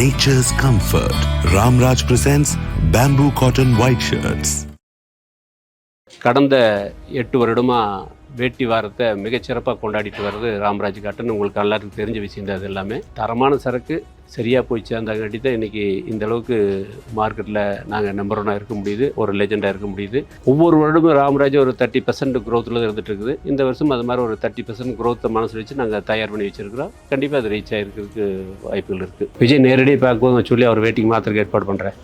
nature's comfort. Ramraj presents bamboo cotton white shirts. கடந்த எட்டு வருடமாக வேட்டி வாரத்தை மிகச்சிறப்பாக கொண்டாடிட்டு வர்றது ராமராஜ் காட்டன் உங்களுக்கு எல்லாருக்கும் தெரிஞ்ச விஷயம் தான் அது எல்லாமே. தரமான சரக்கு சரியாக போய் சேர்ந்தாங்காட்டி தான் இன்றைக்கி இந்த அளவுக்கு மார்க்கெட்டில் நாங்கள் நம்பர் ஒன்னாக இருக்க முடியுது ஒரு லெஜெண்டாக இருக்க முடியுது. ஒவ்வொரு வருடமும் ராமராஜ் ஒரு தேர்ட்டி பர்சன்ட் க்ரோத்தில் இருந்துட்டு இருக்குது. இந்த வருஷம் அது மாதிரி ஒரு தேர்ட்டி பர்சன்ட் க்ரோத்தை மனசில் வச்சு நாங்கள் தயார் பண்ணி வச்சுருக்கிறோம். கண்டிப்பாக அது ரீச் ஆகிருக்கிறதுக்கு வாய்ப்புகள் இருக்குது விஜய் நேரடியாக பார்க்கும்போது சொல்லி அவர் வேட்டிக்கு மாத்திரக்கு ஏற்பாடு பண்ணுறேன்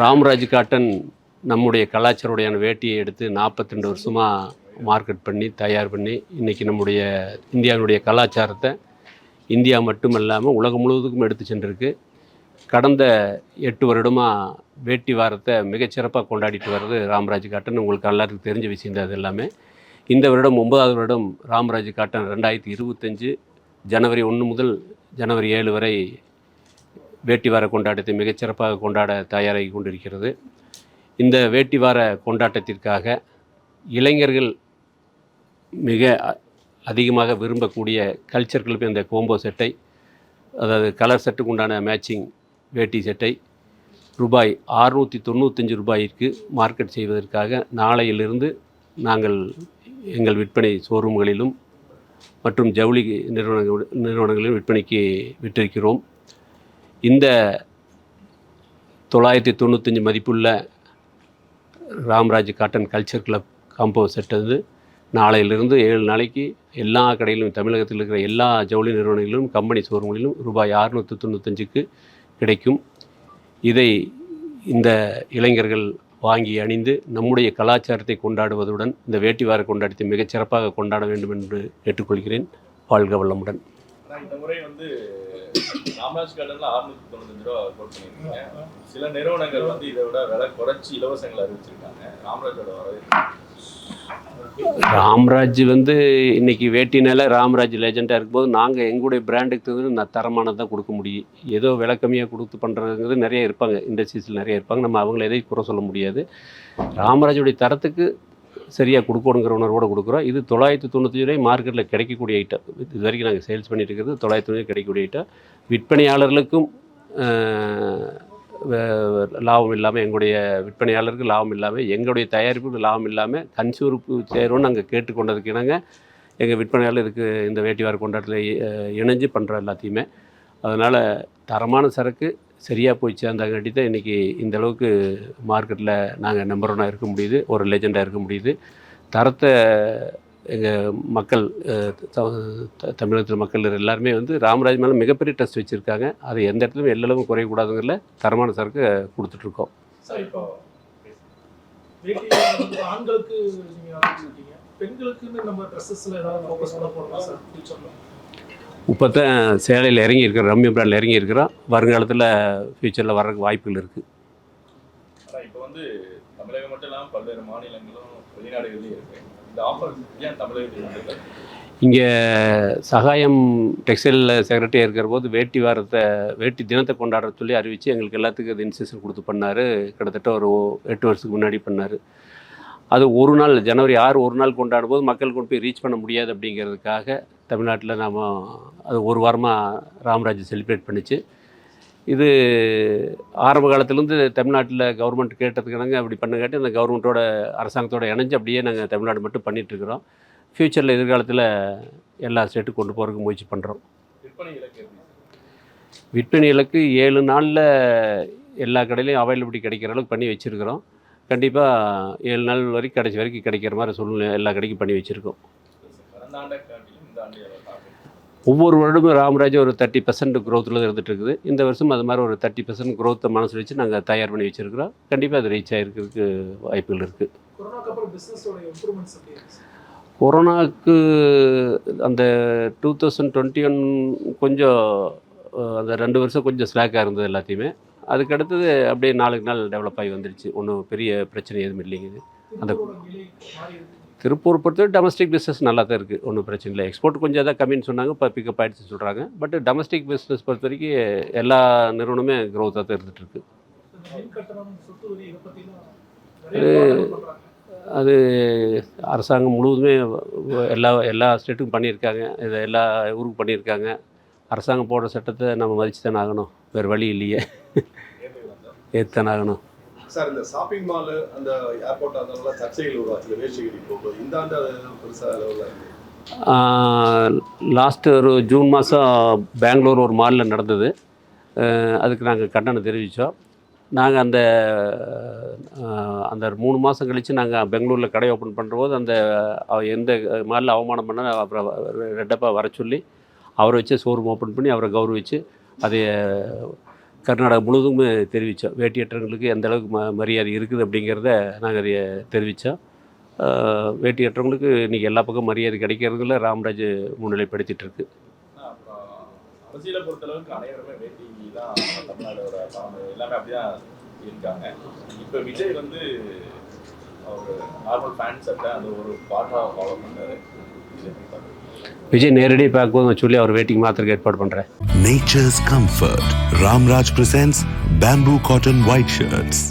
ராம்ராஜ் காட்டன் நம்முடைய கலாச்சாரோடையான வேட்டியை எடுத்து 42 வருஷமாக மார்க்கெட் பண்ணி தயார் பண்ணி இன்றைக்கி நம்முடைய இந்தியாவினுடைய கலாச்சாரத்தை இந்தியா மட்டும் இல்லாமல் உலகம் முழுவதுக்கும் எடுத்து சென்றிருக்கு. கடந்த எட்டு வருடமாக வேட்டி வாரத்தை மிகச்சிறப்பாக கொண்டாடிட்டு வர்றது ராமராஜ் காட்டன். உங்களுக்கு எல்லாருக்கும் தெரிஞ்ச விஷயம் தான் அது எல்லாமே. இந்த வருடம் ஒன்பதாவது வருடம் ராமராஜ் காட்டன் ரெண்டாயிரத்தி இருபத்தஞ்சு ஜனவரி ஒன்று முதல் ஜனவரி ஏழு வரை வேட்டி வார கொண்டாட்டத்தை மிகச்சிறப்பாக கொண்டாட தயாராகி கொண்டிருக்கிறது. இந்த வேட்டி வார கொண்டாட்டத்திற்காக இளைஞர்கள் மிக அதிகமாக விரும்பக்கூடிய கல்ச்சர் கிளப் இந்த கோம்போ செட்டை அதாவது கலர் செட்டுக்கு உண்டான மேட்சிங் வேட்டி செட்டை ரூபாய் அறுநூற்றி தொண்ணூத்தஞ்சு ரூபாய்க்கு மார்க்கெட் செய்வதற்காக நாளையிலிருந்து நாங்கள் எங்கள் விற்பனை ஷோரூம்களிலும் மற்றும் ஜவுளி நிறுவனங்கள் நிறுவனங்களிலும் விற்பனைக்கு விட்டிருக்கிறோம். இந்த தொள்ளாயிரத்தி தொண்ணூத்தஞ்சு மதிப்புள்ள Ramraj cotton culture club combo set வந்து நாளையிலிருந்து ஏழு நாளைக்கு எல்லா கடையிலும் தமிழகத்தில் இருக்கிற எல்லா ஜவுளி நிறுவனங்களிலும் கம்பெனி ஷோரூம்களிலும் ரூபாய் அறுநூற்றி தொண்ணூத்தஞ்சுக்கு கிடைக்கும். இதை இந்த இளைஞர்கள் வாங்கி அணிந்து நம்முடைய கலாச்சாரத்தை கொண்டாடுவதுடன் இந்த வேட்டி வார கொண்டாட்டத்தை மிகச் சிறப்பாக கொண்டாட வேண்டும் என்று கேட்டுக்கொள்கிறேன். வாழ்க வளமுடன் இந்த முறை வந்து ராமராஜ் கார்டன்ல அறுநூத்தி தொண்ணூத்தஞ்சு ரூபா கோட் சில நிறுவனங்கள் வந்து இதை விட விலை குறைச்சி இலவசங்களை அறிவிச்சிருக்காங்க. ராமராஜோட வரவேற்பு. ராம்ராஜ் வந்து இன்னைக்கு வேட்டினால ராம்ராஜ் லெஜெண்டாக இருக்கும்போது நாங்கள் எங்களுடைய பிராண்டுக்கு தகுந்த நான் தரமானது தான் கொடுக்க முடியும். ஏதோ விலை கம்மியாக கொடுத்து பண்ணுறதுங்கிறது நிறைய இருப்பாங்க. இண்டஸ்ட்ரீஸில் நிறைய இருப்பாங்க. நம்ம அவங்கள எதையும் குறை சொல்ல முடியாது. ராமராஜுடைய தரத்துக்கு சரியாக கொடுக்கணுங்கிற உணர்வோடு கொடுக்குறோம். இது தொள்ளாயிரத்தி தொண்ணூற்றி ரூபாய் மார்க்கெட்டில் கிடைக்கக்கூடிய ஐட்டம் இது வரைக்கும் நாங்கள் சேல்ஸ் பண்ணிட்டு இருக்கிறது தொள்ளாயிரத்தி தொண்ணூறு கிடைக்கக்கூடிய ஐட்டம் விற்பனையாளர்களுக்கும் லாபம் இல்லாமல் எங்களுடைய விற்பனையாளருக்கு லாபம் இல்லாமல் எங்களுடைய தயாரிப்புக்கு லாபம் இல்லாமல் கன்சூருக்கு சேரும்னு நாங்கள் கேட்டுக்கொண்டதுக்கு இணங்க எங்கள் விற்பனையாளர் இதுக்கு இந்த வேட்டிவார கொண்டாட்டத்தில் இணைஞ்சு பண்ணுற எல்லாத்தையுமே. அதனால் தரமான சரக்கு சரியாக போய் சேர்ந்தாங்காட்டி தான் இன்றைக்கி இந்தளவுக்கு மார்க்கெட்டில் நாங்கள் நம்பர் ஒன்னாக இருக்க முடியுது. ஒரு லெஜெண்டாக இருக்க முடியுது. தரத்தை எங்கள் மக்கள் அஹ், த- த- தமிழகத்தில் மக்கள் எல்லாருமே வந்து ராமராஜ் மேலே மிகப்பெரிய டெஸ்ட் வச்சுருக்காங்க. அதை எந்த இடத்துலையும் எல்லளவும் குறையக்கூடாதுங்கிறதுல தரமான சரக்கு கொடுத்துட்ருக்கோம் சார் இப்போ தான் சேலையில் இறங்கி இருக்கிறோம் ரம்யா பிராண்டில் இறங்கி இருக்கிறோம் வருங்காலத்தில் ஃப்யூச்சரில் வர்றதுக்கு வாய்ப்புகள் இருக்குது இப்போ வந்து தமிழகம் மட்டும் இல்லாம பல்வேறு மாநிலங்களும் வெளிநாடுகள்லயும் இருக்கு. இந்த ஆஃபர் ஏன் தமிழகத்தில் இங்கே சகாயம் டெக்ஸ்டைலில் செக்ரட்டரியாக இருக்கிற போது வேட்டி வாரத்தை வேட்டி தினத்தை கொண்டாட சொல்லி அறிவித்து எங்களுக்கு எல்லாத்துக்கும் அது இன்ஸ்ட்ரக்ஷன் கொடுத்து பண்ணார். கிட்டத்தட்ட ஒரு எட்டு வருஷத்துக்கு முன்னாடி பண்ணார். அது ஒரு நாள் ஜனவரி ஆறு ஒரு நாள் கொண்டாடும் போது மக்கள் கொண்டு போய் ரீச் பண்ண முடியாது அப்படிங்கிறதுக்காக தமிழ்நாட்டில் நாம் அது ஒரு வாரமாக ராமராஜ் செலிப்ரேட் பண்ணிச்சு. இது ஆரம்ப காலத்துலேருந்து தமிழ்நாட்டில் கவர்மெண்ட் கேட்டதுக்கு அப்படி பண்ணுங்காட்டி அந்த கவர்மெண்ட்டோட அரசாங்கத்தோட இணைஞ்சு அப்படியே நாங்கள் தமிழ்நாடு மட்டும் பண்ணிகிட்ருக்குறோம் ஃப்யூச்சரில் எதிர்காலத்தில் எல்லா ஸ்டேட்டுக்கும் கொண்டு போகிறதுக்கு முயற்சி பண்ணுறோம் விற்பனை இலக்கு எப்படி? விற்பனை இலக்கு ஏழு நாளில் எல்லா கடையிலையும் அவைலபிலிட்டி கிடைக்கிற அளவுக்கு பண்ணி வச்சுருக்கிறோம். கண்டிப்பாக ஏழு நாள் வரைக்கும் கடைசி வரைக்கும் கிடைக்கிற மாதிரி சூழ்நிலை எல்லா கடைக்கும் பண்ணி வச்சுருக்கோம் கடந்த ஆண்டை காட்டிலும் இந்த ஆண்டு எவ்வளவு தாக்கம்? ஒவ்வொரு வருடமும் ராமராஜ் ஒரு தேர்ட்டி பர்சன்ட் க்ரோத்தில் இருந்துட்டு இருக்குது இந்த வருஷம் அது மாதிரி ஒரு தேர்ட்டி பர்சன்ட் க்ரோத்தை மனசில் வச்சு நாங்கள் தயார் பண்ணி வச்சுருக்கிறோம். கண்டிப்பாக அது ரீச் ஆகிருக்கிறதுக்கு வாய்ப்புகள் இருக்குது கொரோனாவுக்கு அந்த டூ தௌசண்ட் டுவெண்ட்டி ஒன் கொஞ்சம் அந்த ரெண்டு வருஷம் கொஞ்சம் ஸ்லாக்காக இருந்தது எல்லாத்தையுமே. அதுக்கு அடுத்தது அப்படியே நாளுக்கு நாள் டெவலப் ஆகி வந்துருச்சு. ஒன்றும் பெரிய பிரச்சனை எதுவும் இல்லைங்க இது அந்த திருப்பூர் பொறுத்தவரை டொமஸ்டிக் பிஸ்னஸ் நல்லா தான் இருக்குது ஒன்றும் பிரச்சனை இல்லை. எக்ஸ்போர்ட் கொஞ்சம் தான் கம்மின்னு சொன்னாங்க இப்போ பிக்கப் ஆகிடுச்சு சொல்கிறாங்க பட் டொமஸ்டிக் பிஸ்னஸ் பொறுத்த வரைக்கும் எல்லா நிறுவனமே க்ரோத்தாக தான் இருந்துகிட்ருக்கு இருக்கு. அது அரசாங்கம் முழுவதுமே எல்லா எல்லா ஸ்டேட்டுக்கும் பண்ணியிருக்காங்க. இதை எல்லா ஊருக்கும் பண்ணியிருக்காங்க. அரசாங்கம் போடுற சட்டத்தை நம்ம மதிச்சு தானே ஆகணும். வேறு வழி இல்லையே. ஏற்றுத்தானே ஆகணும். சார் இந்த ஷாப்பிங் மால் அந்த ஏர்போர்ட் அதனால சர்ச்சைகள் உருவாச்சு வேஷ்டிகிரி போகும்போது இந்த ஆண்டு அது பெருசாக அளவில் லாஸ்ட்டு ஒரு ஜூன் மாதம் பெங்களூர் ஒரு மாலில் நடந்தது. அதுக்கு நாங்கள் கண்டனம் தெரிவித்தோம் நாங்கள் அந்த அந்த மூணு மாதம் கழித்து நாங்கள் பெங்களூரில் கடை ஓப்பன் பண்ணுறபோது அந்த எந்த மாலில் அவமானம் பண்ண அப்புறம் ரெட்டப்பா வர சொல்லி அவரை வச்சு ஷோரூம் ஓப்பன் பண்ணி அவரை கௌரவிச்சு அதை கர்நாடகா முழுவதும் தெரிவித்தோம் வேட்டியற்றவங்களுக்கு எந்த அளவுக்கு ம மரியாதை இருக்குது அப்படிங்கிறத நாங்கள் அதை தெரிவித்தோம் வேட்டியற்றவங்களுக்கு இன்றைக்கி எல்லா பக்கம் மரியாதை கிடைக்கிறதுல ராம்ராஜ் முன்னிலைப்படுத்திட்டு இருக்கு இருக்காங்க. இப்போ விஜய் வந்து அவர் நார்மல் ஃபேன் சட்டை அந்த ஒரு பாட்டாக ஃபாலோ பண்ணுறாரு விஜய் நேரடியாக பார்க்கும்போது சொல்லி அவர் வெயிட்டிங் மாத்திரக்கு ஏற்பாடு பண்ணுறேன் nature's comfort Ramraj presence bamboo cotton white shirts